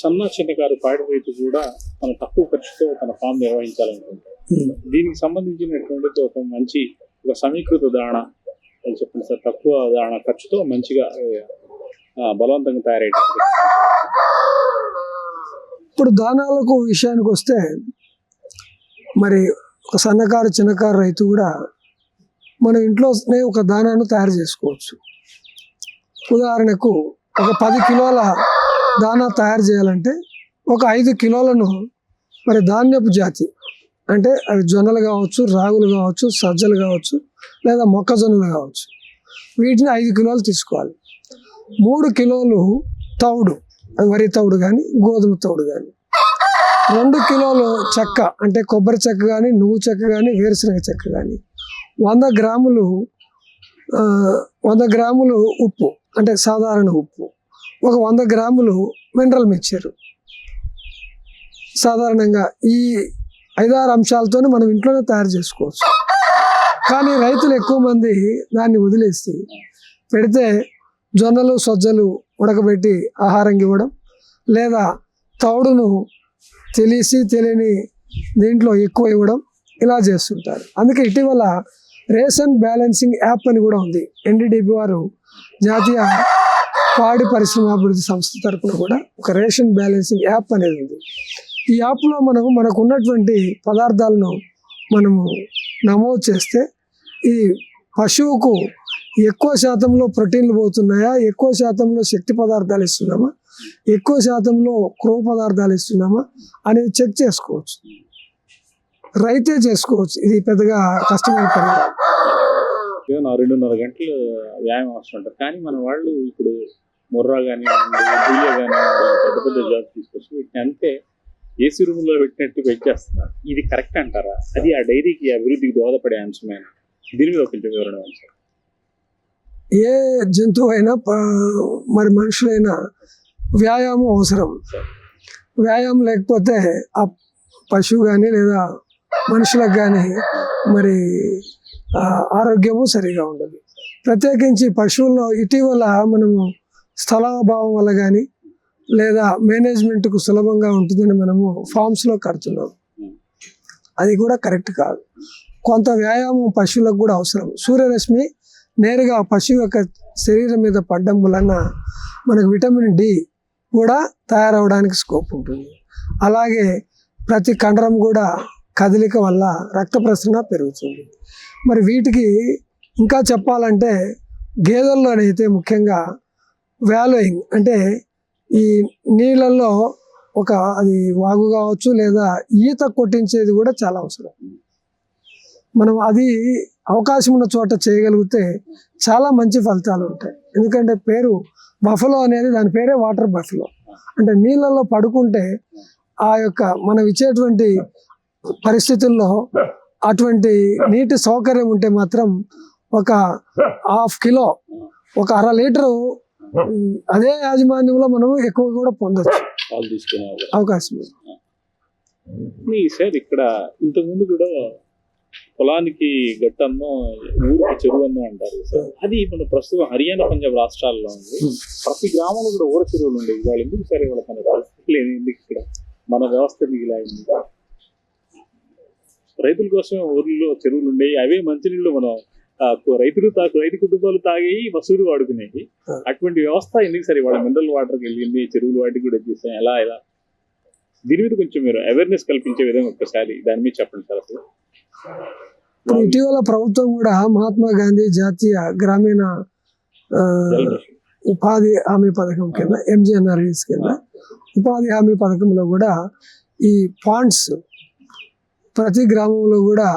సన్న చిన్నకారు పాడి రైతు కూడా తన తక్కువ ఖర్చుతో తన ఫామ్ నిర్వహించాలనుకుంటారు. దీనికి సంబంధించినటువంటి ఒక మంచి ఒక సమీకృత దాణ అని చెప్పండి సార్ తక్కువ దాణ ఖర్చుతో మంచిగా బలవంతంగా తయారయ్యేటట్టు. ఇప్పుడు దానాలకు విషయానికి వస్తే మరి ఒక సన్నకారు చిన్నకారు రైతు కూడా మన ఇంట్లోనే ఒక దానాను తయారు చేసుకోవచ్చు. ఉదాహరణకు ఒక పది కిలోల దానా తయారు చేయాలంటే ఒక ఐదు కిలోలను మరి ధాన్యపు జాతి అంటే అవి జొన్నలు కావచ్చు రాగులు కావచ్చు సజ్జలు కావచ్చు లేదా మొక్కజొన్నలు కావచ్చు వీటిని ఐదు కిలోలు తీసుకోవాలి. మూడు కిలోలు తౌడు అది వరి తౌడు కానీ గోధుమ తౌడు కానీ రెండు కిలోలు చెక్క అంటే కొబ్బరి చెక్క కానీ నువ్వు చెక్క కానీ వేరుశనగ చెక్క కానీ వంద గ్రాములు వంద గ్రాములు ఉప్పు అంటే సాధారణ ఉప్పు. ఒక వంద గ్రాములు మినరల్ మిక్చర్ సాధారణంగా ఈ ఐదారు అంశాలతోనే మనం ఇంట్లోనే తయారు చేసుకోవచ్చు. కానీ రైతులు ఎక్కువ మంది దాన్ని వదిలేసి పెడితే జొన్నలు సజ్జలు ఉడకబెట్టి ఆహారం ఇవ్వడం లేదా తౌడును తెలిసి తెలియని దీంట్లో ఎక్కువ ఇవ్వడం ఇలా చేస్తుంటారు. అందుకే ఇటీవల రేషన్ బ్యాలెన్సింగ్ యాప్ అని కూడా ఉంది. ఎన్డీడీబీ వారు జాతీయ పాడి పరిశ్రమాభివృద్ధి సంస్థ తరపున కూడా ఒక రేషన్ బ్యాలెన్సింగ్ యాప్ అనేది ఉంది. ఈ యాప్లో మనము మనకు ఉన్నటువంటి పదార్థాలను మనము నమోదు చేస్తే ఈ పశువుకు ఎక్కువ శాతంలో ప్రోటీన్లు పోతున్నాయా? ఎక్కువ శాతంలో శక్తి పదార్థాలు ఇస్తున్నామా? ఎక్కువ శాతంలో క్రో పదార్థాలు ఇస్తున్నామా? అనేది చెక్ చేసుకోవచ్చు. రైతే చేసుకోవచ్చు. ఇది పెద్దగా కష్టమైన పని కాదు. రెండున్నర గంటలు వ్యాయామం వస్తుంటారు. కానీ మన వాళ్ళు ఇప్పుడు ముర్రా కానివ్వండి బుయ్య కానివ్వండి పెద్ద పెద్ద జాబ్ తీసుకొచ్చి వీటిని అంతే ఏసీ రూమ్లో పెట్టినట్టు పెంచేస్తున్నారు ఇది కరెక్ట్ అంటారా? అది ఆ డైరీకి అభివృద్ధికి దోహదపడే అంశమేనా దీని మీద కొంచెం వివరణ సార్? ఏ జంతువు అయినా మరి మనుషులైనా వ్యాయామం అవసరం. వ్యాయామం లేకపోతే ఆ పశువు కానీ లేదా మనుషులకు కానీ మరి ఆరోగ్యము సరిగా ఉండదు. ప్రత్యేకించి పశువుల్లో ఇటీవల మనము స్థలాభావం వల్ల కానీ లేదా మేనేజ్మెంట్కు సులభంగా ఉంటుందని మనము ఫామ్స్లో కడుతున్నాం. అది కూడా కరెక్ట్ కాదు. కొంత వ్యాయామం పశువులకు కూడా అవసరం. సూర్యరశ్మి నేరుగా పశువు యొక్క శరీరం మీద పడడం వలన మనకు విటమిన్ డి కూడా తయారవడానికి స్కోప్ ఉంటుంది. అలాగే ప్రతి కండరం కూడా కదలిక వల్ల రక్త ప్రసరణ పెరుగుతుంది. మరి వీటికి ఇంకా చెప్పాలంటే గేదెల్లోనైతే ముఖ్యంగా వ్యాలోయింగ్ అంటే ఈ నీళ్ళల్లో ఒక అది వాగు కావచ్చు లేదా ఈత కొట్టించేది కూడా చాలా అవసరం. మనం అది అవకాశం ఉన్న చోట చేయగలిగితే చాలా మంచి ఫలితాలు ఉంటాయి. ఎందుకంటే పేరు బఫలో అనేది దాని పేరే వాటర్ బఫలో. అంటే నీళ్ళల్లో పడుకుంటే ఆ యొక్క మనం ఇచ్చేటువంటి పరిస్థితుల్లో అటువంటి నీటి సౌకర్యం ఉంటే మాత్రం ఒక హాఫ్ కిలో ఒక అర లీటరు అదే యాజమాన్యంలో మనం ఎక్కువ కూడా పొందొచ్చు. అవకాశం సార్ ఇక్కడ ఇంతకుముందు కూడా పొలానికి గట్టన్నో ఊరికి చెరువు అన్నో అంటారు సార్. అది మన ప్రస్తుతం హర్యానా పంజాబ్ రాష్ట్రాల్లో ఉంది. ప్రతి గ్రామంలో కూడా ఊర చెరువులు ఉండేవి. వాళ్ళు ఎందుకు సరే వాళ్ళ మన పరిస్థితి లేదు ఎందుకు ఇక్కడ మన వ్యవస్థ ఉంది రైతుల కోసం ఊర్లో చెరువులు ఉండేవి. అవే మంచినీళ్ళు మనం రైతులు తాకు రైతు కుటుంబాలు తాగేవి వసూలు వాడుకునేవి అటువంటి వ్యవస్థ ఎందుకు సరే వాళ్ళ మినరల్ వాటర్కి వెళ్ళింది చెరువులు వాటికి కూడా వచ్చేసాయి ఎలా ఎలా? దీని మీద కొంచెం మీరు అవేర్నెస్ కల్పించే విధంగా ఒక్కసారి దాని మీద చెప్పండి సార్ అసలు. ఇప్పుడు ఇటీవల ప్రభుత్వం కూడా మహాత్మా గాంధీ జాతీయ గ్రామీణ. ఉపాధి హామీ పథకం కింద ఎంజిఎన్ఆర్ఎస్ కింద ఉపాధి హామీ పథకంలో కూడా ఈ పాండ్స్ ప్రతి గ్రామంలో కూడా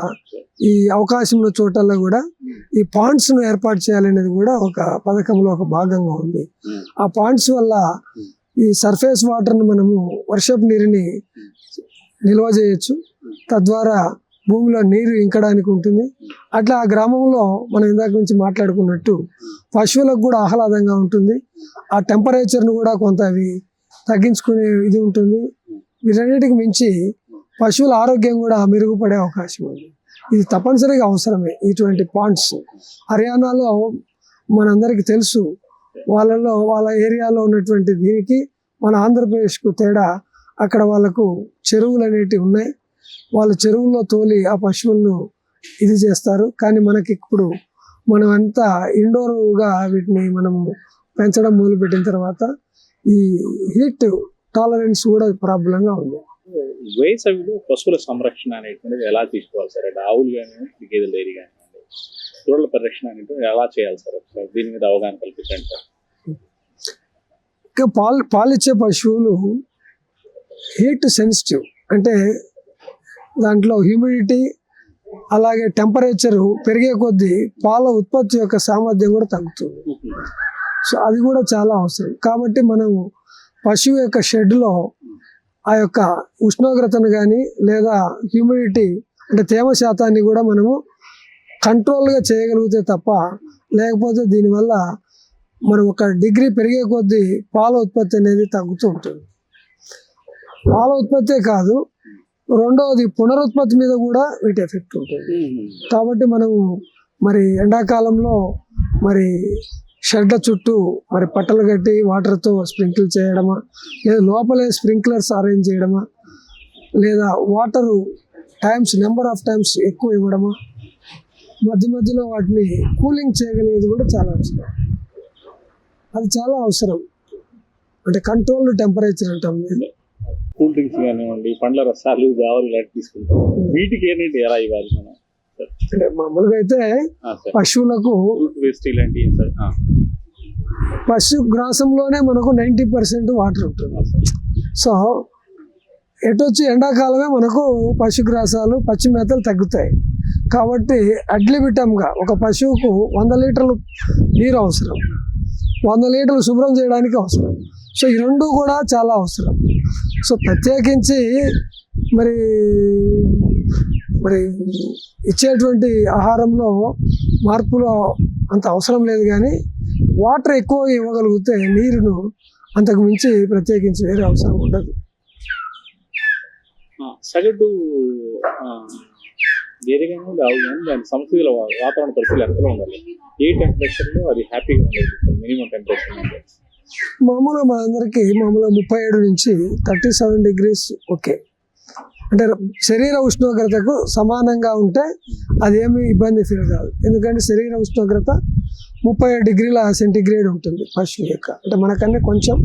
ఈ అవకాశం ఉన్న చోటల్లో కూడా ఈ పాండ్స్ను ఏర్పాటు చేయాలనేది కూడా ఒక పథకంలో ఒక భాగంగా ఉంది. ఆ పాండ్స్ వల్ల ఈ సర్ఫేస్ వాటర్ను మనము వర్షపు నీరుని నిల్వ చేయొచ్చు. తద్వారా భూమిలో నీరు ఇంకడానికి ఉంటుంది. అట్లా ఆ గ్రామంలో మనం ఇందాక నుంచి మాట్లాడుకున్నట్టు పశువులకు కూడా ఆహ్లాదంగా ఉంటుంది. ఆ టెంపరేచర్ను కూడా కొంత అవి తగ్గించుకునే ఇది ఉంటుంది. వీటన్నిటికి మించి పశువుల ఆరోగ్యం కూడా మెరుగుపడే అవకాశం ఉంది. ఇది తప్పనిసరిగా అవసరమే ఇటువంటి పాండ్స్. హర్యానాలో మనందరికీ తెలుసు వాళ్ళలో వాళ్ళ ఏరియాలో ఉన్నటువంటి దీనికి మన ఆంధ్రప్రదేశ్కు తేడా అక్కడ వాళ్ళకు చెరువులు అనేటివి ఉన్నాయి. వాళ్ళు చెరువుల్లో తోలి ఆ పశువులను ఇది చేస్తారు. కానీ మనకి ఇప్పుడు మనం అంతా ఇండోర్గా వీటిని మనం పెంచడం మొదలుపెట్టిన తర్వాత ఈ హీట్ టాలరెన్స్ కూడా ప్రాబ్లంగా ఉంది. వేసవిలో పశువుల సంరక్షణ అనేటువంటిది ఎలా తీసుకోవాలి సార్? అంటే ఆవులు కానివ్వండి గేదెల డైరీ కానివ్వండి దూడల పరిరక్షణ అనేటువంటి ఎలా చేయాలి సార్? ఒకసారి దీని మీద అవగాహన కల్పించండి సార్. ఇంకా పాలు పాలిచ్చే పశువులు హీట్ సెన్సిటివ్. అంటే దాంట్లో హ్యూమిడిటీ అలాగే టెంపరేచర్ పెరిగే కొద్దీ పాల ఉత్పత్తి యొక్క సామర్థ్యం కూడా తగ్గుతుంది. సో అది కూడా చాలా అవసరం. కాబట్టి మనం పశువు యొక్క షెడ్లో ఆ యొక్క ఉష్ణోగ్రతను కానీ లేదా హ్యూమిడిటీ అంటే తేమ శాతాన్ని కూడా మనము కంట్రోల్గా చేయగలిగితే తప్ప లేకపోతే దీనివల్ల మనం ఒక డిగ్రీ పెరిగే కొద్దీ పాల ఉత్పత్తి అనేది తగ్గుతూ ఉంటుంది. పాల ఉత్పత్తే కాదు రెండవది పునరుత్పత్తి మీద కూడా వీటి ఎఫెక్ట్ ఉంటుంది. కాబట్టి మనము మరి ఎండాకాలంలో మరి షెడ్ల చుట్టూ మరి పట్టలు కట్టి వాటర్తో స్ప్రింకిల్ చేయడమా? లేదా లోపలే స్ప్రింక్లర్స్ అరేంజ్ చేయడమా? లేదా water times number of times ఎక్కువ ఇవ్వడమా? మధ్య మధ్యలో వాటిని కూలింగ్ చేయగలిగేది కూడా చాలా అవసరం. అది చాలా అవసరం. అంటే కంట్రోల్డ్ టెంపరేచర్ అంటాం దీన్ని. కూల్ డ్రింక్స్ కానివ్వండి పండ్ల రసాలు జావలు ఇలాంటి తీసుకుంటాం. వీటికి ఏంటంటే ఎలా ఇవ్వాలి మనం? మామూలుగా అయితే పశువులకు పశు గ్రాసంలోనే మనకు నైంటీ పర్సెంట్ వాటర్ ఉంటుంది. సో ఎటొచ్చి ఎండాకాలమే మనకు పశుగ్రాసాలు పచ్చి మేతలు తగ్గుతాయి. కాబట్టి అడ్లిబిటంగా ఒక పశువుకు వంద లీటర్లు నీరు అవసరం. వంద లీటర్లు శుభ్రం చేయడానికి అవసరం. సో ఈ రెండు కూడా చాలా అవసరం. సో ప్రత్యేకించి మరి మరి ఇచ్చేటువంటి ఆహారంలో మార్పులు అంత అవసరం లేదు కానీ వాటర్ ఎక్కువ ఇవ్వగలిగితే నీరును అంతకు మించి ప్రత్యేకించి వేరే అవసరం ఉండదు. సగటు కానివ్వండి ఆవు కానీ దాని వాతావరణ పరిస్థితులు ఎంతలో ఉండాలి? ఏ టెంపరేచర్లో అది హ్యాపీగా ఉండదు మినిమం టెంపరేచర్ ఉండాలి మామూలుగా మనందరికీ మామూలుగా ముప్పై ఏడు నుంచి థర్టీ సెవెన్ డిగ్రీస్ ఓకే. అంటే శరీర ఉష్ణోగ్రతకు సమానంగా ఉంటే అదేమీ ఇబ్బంది ఫీల్ కాదు. ఎందుకంటే శరీర ఉష్ణోగ్రత ముప్పై ఏడు డిగ్రీల సెంటిగ్రేడ్ ఉంటుంది పశువు యొక్క. అంటే మనకన్నా కొంచెం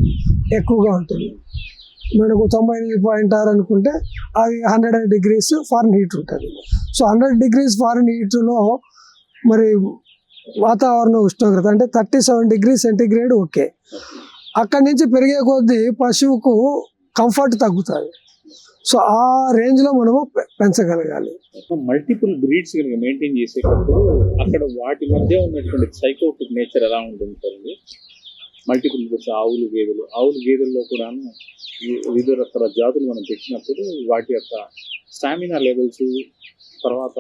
ఎక్కువగా ఉంటుంది. మనకు తొంభై ఎనిమిది పాయింట్ ఆరు అనుకుంటే అవి హండ్రెడ్ డిగ్రీస్ ఫారెన్ హీట్ ఉంటుంది. సో హండ్రెడ్ డిగ్రీస్ ఫారెన్ హీట్లో మరి వాతావరణ ఉష్ణోగ్రత అంటే thirty seven degree centigrade okay. అక్కడి నుంచి పెరిగే కొద్దీ పశువుకు కంఫర్ట్ తగ్గుతుంది. సో ఆ రేంజ్లో మనము పె- పెంచగలగాలి. మల్టిపుల్ బ్రీడ్స్ కనుక మెయింటైన్ చేసేటప్పుడు అక్కడ వాటి మధ్య ఉన్నటువంటి సైకోటిక్ నేచర్ ఎలా ఉంటుంది మల్టిపుల్ బ్రీడ్స్ ఆవులు గేదెలు. ఆవులు గేదెల్లో కూడాను వివిధ రకాల జాతులు మనం పెట్టినప్పుడు వాటి యొక్క స్టామినా లెవెల్స్ తర్వాత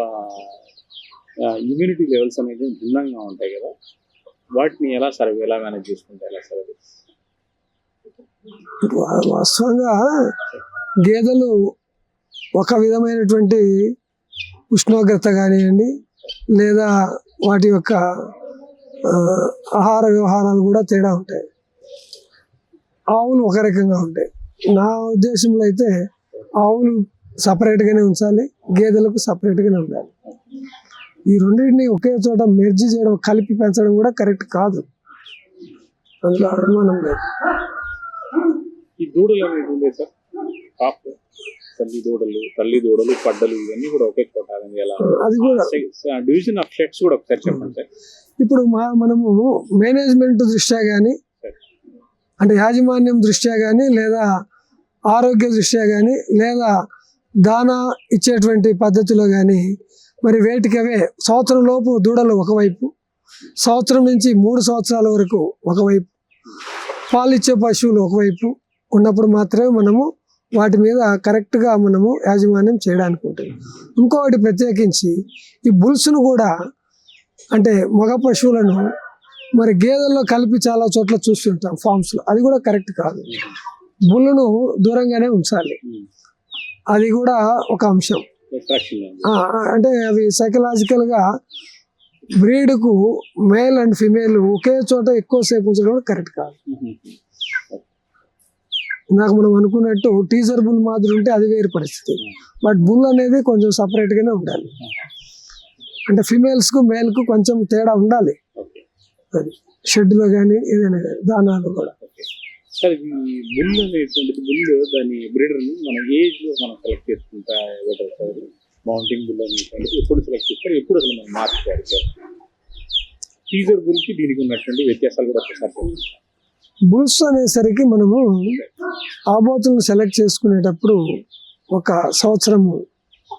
ఇమ్యూనిటీ లెవెల్స్ అనేవి భిన్నంగా ఉంటాయి కదా. వాటిని ఎలా సార్ ఎలా మేనేజ్ చేసుకుంటే ఎలా సార్ వాస్తవంగా గేదెలు ఒక విధమైనటువంటి ఉష్ణోగ్రత కానివ్వండి లేదా వాటి యొక్క ఆహార వ్యవహారాలు కూడా తేడా ఉంటాయి. ఆవులు ఒక రకంగా ఉంటాయి. నా ఉద్దేశంలో అయితే ఆవులు సపరేట్గానే ఉంచాలి గేదెలకు సపరేట్గానే ఉండాలి. ఈ రెండింటిని ఒకే చోట మెర్జి చేయడం కలిపి పెంచడం కూడా కరెక్ట్ కాదు. అందులో అనుమానం లేదు. ఈ దూడలు అనేవి ఉండే సార్? కాఫ్ తల్లి దూడలు తల్లి దూడలు పడ్డలు ఇవన్నీ కూడా ఒకే చోట అది కూడా. డివిజన్ ఆఫ్ కూడా ఒకసారి చెప్పండి సార్. ఇప్పుడు మా మనము మేనేజ్మెంట్ దృష్ట్యా కానీ అంటే యాజమాన్యం దృష్ట్యా కానీ లేదా ఆరోగ్య దృష్ట్యా కానీ లేదా దానా ఇచ్చేటువంటి పద్ధతిలో కానీ మరి వేటికవే సంవత్సరం లోపు దూడలు ఒకవైపు సంవత్సరం నుంచి మూడు సంవత్సరాల వరకు ఒకవైపు పాలిచ్చే పశువులు ఒకవైపు ఉన్నప్పుడు మాత్రమే మనము వాటి మీద కరెక్ట్గా మనము యాజమాన్యం చేయడానికి ఉంటుంది. ఇంకొకటి ప్రత్యేకించి ఈ బుల్స్ను కూడా అంటే మగ పశువులను మరి గేదెల్లో కలిపి చాలా చోట్ల చూస్తుంటాం ఫామ్స్లో. అది కూడా కరెక్ట్ కాదు. బుల్లును దూరంగానే ఉంచాలి. అది కూడా ఒక అంశం. అంటే అవి సైకలాజికల్గా బ్రీడ్కు మేల్ అండ్ ఫిమేల్ ఒకే చోట ఎక్కువసేపు ఉంచడం కూడా కరెక్ట్ కాదు. ఇందాక మనం అనుకున్నట్టు టీజర్ బుల్ మాదిరి ఉంటే అది వేరు పరిస్థితి. బట్ బుల్ అనేది కొంచెం separate గానే ఉండాలి. అంటే females కు మేల్కు కొంచెం తేడా ఉండాలి. అది షెడ్లో కానీ ఏదైనా కానీ దానాలు కూడా. సార్ ఈ బుల్ అనేటువంటిది బుల్ దాని బ్రీడర్ని మన సెలెక్ట్ చేసుకుంటా బెటర్ సార్ మౌంటింగ్ బుల్ అనేటువంటిది ఎప్పుడు సెలెక్ట్ చేస్తారు ఎప్పుడు అసలు మనం మార్చుకోవాలి సార్ టీజర్ గురించి దీనికి ఉన్నటువంటి వ్యత్యాసాలు కూడా ఒకసారి. బుల్స్ అనేసరికి మనము ఆబోతులను సెలెక్ట్ చేసుకునేటప్పుడు ఒక సంవత్సరము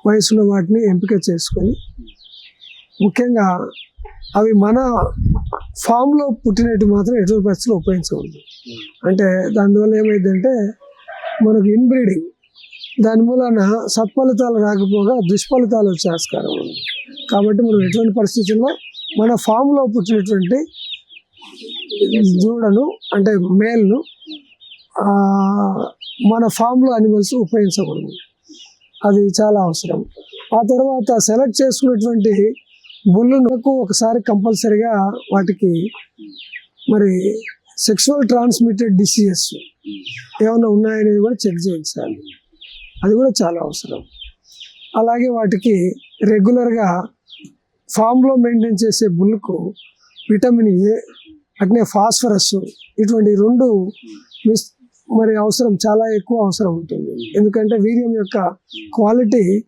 వయసులో వాటిని ఎంపిక చేసుకొని ముఖ్యంగా అవి మన ఫామ్లో పుట్టినట్టు మాత్రం ఎటువంటి పరిస్థితులు ఉపయోగించకూడదు. అంటే దానివల్ల ఏమైందంటే మనకు ఇన్బ్రీడింగ్ దాని మూలన సత్ఫలితాలు రాకపోగా దుష్ఫలితాలు వచ్చే ఆస్కారం ఉంది. కాబట్టి మనం ఎటువంటి పరిస్థితుల్లో మన ఫామ్లో పుట్టినటువంటి దూడను అంటే మేల్ను మన ఫామ్లో అనిమల్స్ ఉపయోగించకూడదు. అది చాలా అవసరం. ఆ తర్వాత సెలెక్ట్ చేసుకున్నటువంటి బుల్లునకు ఒకసారి కంపల్సరిగా వాటికి మరి సెక్షువల్ ట్రాన్స్మిటెడ్ డిసీజెస్ ఏమైనా ఉన్నాయనేది కూడా చెక్ చేయించాలి. అది కూడా చాలా అవసరం. అలాగే వాటికి రెగ్యులర్గా ఫామ్లో మెయింటైన్ చేసే బుల్కు విటమిన్ ఏ అట్నే ఫాస్ఫరస్ ఇటువంటి రెండు మిస్ మరి అవసరం చాలా ఎక్కువ అవసరం ఉంటుంది. ఎందుకంటే వీర్యం యొక్క క్వాలిటీ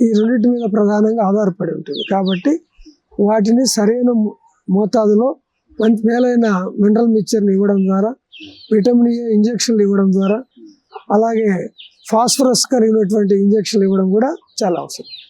ఈ రెండింటి మీద ప్రధానంగా ఆధారపడి ఉంటుంది. కాబట్టి వాటిని సరైన మో- మోతాదులో మంచి మేలైన మినరల్ మిక్చర్ని ఇవ్వడం ద్వారా విటమిన్ ఏ ఇంజెక్షన్లు ఇవ్వడం ద్వారా అలాగే ఫాస్ఫరస్ కలిగినటువంటి ఇంజెక్షన్లు ఇవ్వడం కూడా చాలా అవసరం.